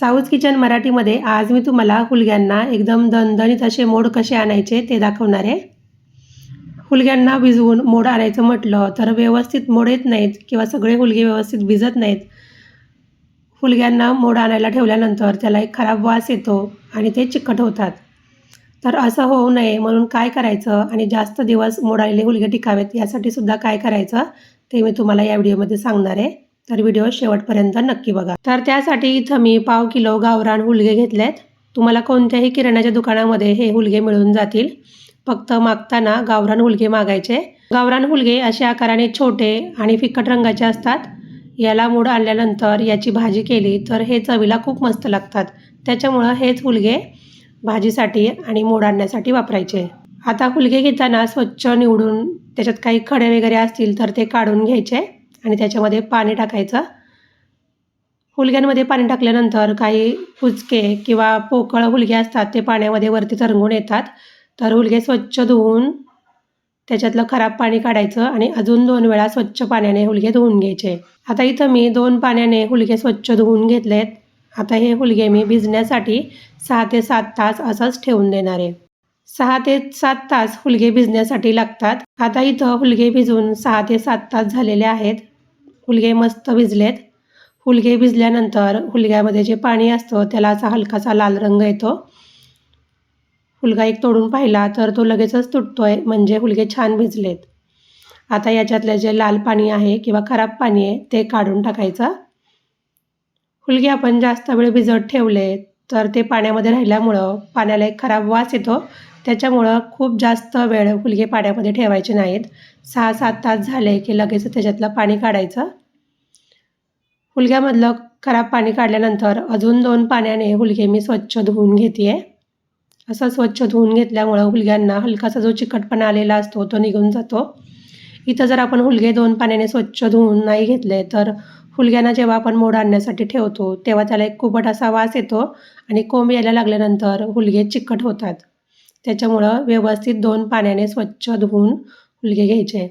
South kitchen मराठीमध्ये आज मी तुम्हाला हुलग्यांना एकदम दणदणीत असे मोड कसे आणायचे ते दाखवणार आहे. हुलग्यांना भिजवून मोड आणायचं म्हटलं तर व्यवस्थित मोड येत नाहीत किंवा सगळे हुलगे व्यवस्थित भिजत नाहीत. हुलग्यांना मोड आणायला ठेवल्यानंतर त्याला एक खराब वास येतो आणि ते चिकट होतात. तर असं होऊ नये म्हणून काय करायचं आणि जास्त दिवस मोड आलेले हुलगे टिकावेत यासाठी सुद्धा काय करायचं ते मी तुम्हाला या व्हिडिओमध्ये सांगणार आहे. तर व्हिडिओ शेवटपर्यंत नक्की बघा. तर त्यासाठी इथं मी पाव किलो गावरान हुलगे घेतलेत. तुम्हाला कोणत्याही किराण्याच्या दुकानामध्ये हे हुलगे मिळून जातील. फक्त मागताना गावरान हुलगे मागायचे. गावरान हुलगे अशा आकाराने छोटे आणि फिकट रंगाचे असतात. याला मूड आणल्यानंतर याची भाजी केली तर हे चवीला खूप मस्त लागतात. त्याच्यामुळं हेच हुलगे भाजीसाठी आणि मोड आणण्यासाठी वापरायचे. आता हुलगे घेताना स्वच्छ निवडून त्याच्यात काही खडे वगैरे असतील तर ते काढून घ्यायचे. आणि त्याच्यामध्ये पाणी टाकायचं. हुलग्यांमध्ये पाणी टाकल्यानंतर काही फुचके किंवा पोकळ हुलगे असतात ते पाण्यामध्ये वरती तरंगून येतात. तर हुलगे स्वच्छ धुवून त्याच्यातलं खराब पाणी काढायचं आणि अजून दोन वेळा स्वच्छ पाण्याने हुलगे धुवून घ्यायचे. आता इथं मी दोन पाण्याने हुलगे स्वच्छ धुवून घेतलेत. आता हे हुलगे मी भिजण्यासाठी सहा ते सात तास असंच ठेवून देणार आहे. सहा ते सात तास हुलगे भिजण्यासाठी लागतात. आता इथं हुलगे भिजून सहा ते सात तास झालेले आहेत. हुलगे मस्त भिजलेत. हुलगे भिजल्यानंतर हुलग्यामध्ये जे पाणी असतं त्याला असा हलकासा लाल रंग येतो. हुलगा एक तोडून पाहिला तर तो लगेचच तुटतो आहे म्हणजे हुलगे छान भिजलेत. आता याच्यातलं जे लाल पाणी आहे किंवा खराब पाणी आहे ते काढून टाकायचं. हुलगे आपण जास्त वेळ भिजत ठेवले तर ते पाण्यामध्ये राहिल्यामुळं पाण्याला एक खराब वास येतो. त्याच्यामुळं खूप जास्त वेळ हुलगे पाण्यामध्ये ठेवायचे नाहीत. सहा सात तास झाले की लगेच त्याच्यातलं पाणी काढायचं. हुलग्यामधलं खराब पाणी काढल्यानंतर अजून दोन पाण्याने हुलगे मी स्वच्छ धुवून घेते आहे असं स्वच्छ धुवून घेतल्यामुळं हुलग्यांना हलकासा जो चिकटपणा आलेला असतो तो निघून जातो. इथं जर आपण हुलगे दोन पाण्याने स्वच्छ धुवून नाही घेतले तर हुलग्यांना जेव्हा आपण मोड आणण्यासाठी ठेवतो तेव्हा त्याला एक कुबट असा वास येतो आणि कोंब यायला लागल्यानंतर हुलगे चिकट होतात. त्याच्यामुळं व्यवस्थित दोन पाण्याने स्वच्छ धुवून हुलगे घ्यायचे.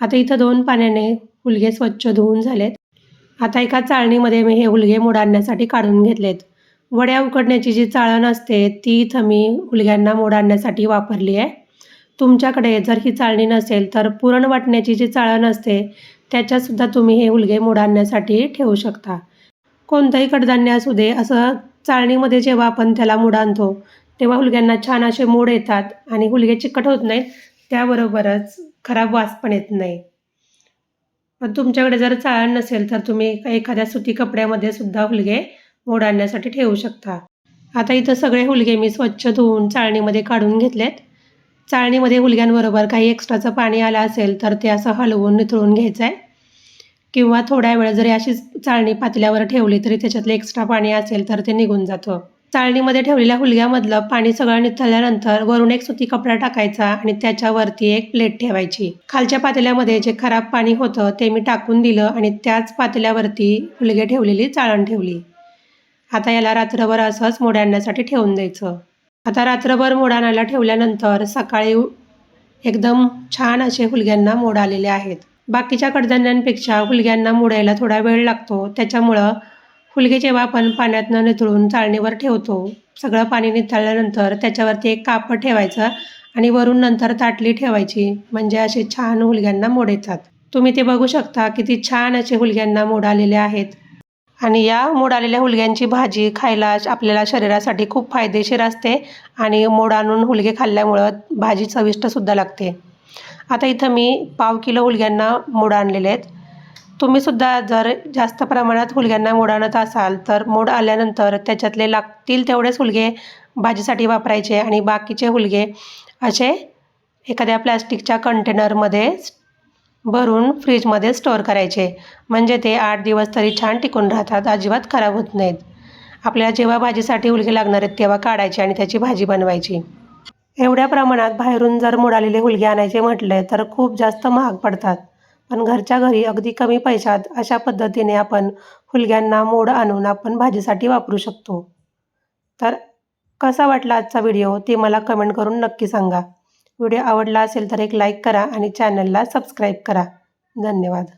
आता इथं दोन पाण्याने हुलगे स्वच्छ धुवून झालेत. आता एका चाळणीमध्ये मी हे हुलगे मोड आणण्यासाठी काढून घेतलेत. वड्या उकडण्याची जी चाळण असते ती इथं मी उलग्यांना मोड आणण्यासाठी वापरली आहे. तुमच्याकडे जर ही चाळणी नसेल तर पुरण वाटण्याची जी चाळण असते त्याच्यातसुद्धा तुम्ही हे हुलगे मोड आणण्यासाठी ठेवू शकता. कोणतंही कडधान्य असू दे असं चाळणीमध्ये जेव्हा आपण त्याला मोड आणतो तेव्हा हुलग्यांना छान असे मोड येतात आणि हुलगे चिकट होत नाहीत त्याबरोबरच खराब वास पण येत नाही. पण तुमच्याकडे जर चाळण नसेल तर तुम्ही एखाद्या सुती कपड्यामध्ये सुद्धा हुलगे मोड आणण्यासाठी ठेवू शकता. आता इथं सगळे हुलगे मी स्वच्छ धुवून चाळणीमध्ये काढून घेतलेत. चाळणीमध्ये हुलग्यांबरोबर काही एक्स्ट्राचं पाणी आलं असेल तर ते असं हलवून निथळून घ्यायचं आहे किंवा थोड्या वेळ जरी अशीच चाळणी पातल्यावर ठेवली तरी त्याच्यातलं एक्स्ट्रा पाणी असेल तर ते निघून जातं. चाळणीमध्ये ठेवलेल्या हुलग्यामधलं पाणी सगळं निथळल्यानंतर वरून एक सुती कपडा टाकायचा आणि त्याच्यावरती एक प्लेट ठेवायची. खालच्या पातेल्यामध्ये जे खराब पाणी होतं ते मी टाकून दिलं आणि त्याच पातेल्यावरती हुलगे ठेवलेली चाळण ठेवली. आता याला रात्रभर असंच मोड आणण्यासाठी ठेवून द्यायचं. आता रात्रभर मोड आणायला ठेवल्यानंतर सकाळी एकदम छान असे हुलग्यांना मोड आलेले आहेत. बाकीच्या कडधान्यांपेक्षा हुलग्यांना मोडायला थोडा वेळ लागतो. त्याच्यामुळं हुलगे जेव्हा आपण पाण्यात निथळून चाळणीवर ठेवतो सगळं पाणी निथळल्यानंतर त्याच्यावरती एक कापड ठेवायचं आणि वरून नंतर ताटली ठेवायची. म्हणजे असे छान हुलग्यांना मोड येतात. तुम्ही ते बघू शकता किती छान असे हुलग्यांना मोड आलेले आहेत. आणि या मोड आलेल्या हुलग्यांची भाजी खायला आपल्याला शरीरासाठी खूप फायदेशीर असते आणि मोड आणून हुलगे खाल्ल्यामुळं भाजी चविष्टसुद्धा लागते. आता इथं मी पाव किलो हुलग्यांना मोड आणलेले आहेत. तुम्हीसुद्धा जर जास्त प्रमाणात हुलग्यांना मोड आणत असाल तर मोड आल्यानंतर त्याच्यातले लागतील तेवढेच हुलगे भाजीसाठी वापरायचे आणि बाकीचे हुलगे असे एखाद्या प्लॅस्टिकच्या कंटेनरमध्ये भरून फ्रीजमध्ये स्टोअर करायचे. म्हणजे ते आठ दिवस तरी छान टिकून राहतात अजिबात खराब होत नाहीत. आपल्याला जेव्हा भाजीसाठी हुलगे लागणार आहेत तेव्हा काढायचे आणि त्याची भाजी बनवायची. एवढ्या प्रमाणात बाहेरून जर मोडालेले हुलगे आणायचे म्हटले तर खूप जास्त महाग पडतात. पण घरच्या घरी अगदी कमी पैशात अशा पद्धतीने आपण फुलग्यांना मोड आणून आपण भाजीसाठी वापरू शकतो. तर कसा वाटला आजचा व्हिडिओ ते मला कमेंट करून नक्की सांगा. व्हिडिओ आवडला असेल तर एक लाईक करा आणि चॅनलला सबस्क्राईब करा. धन्यवाद.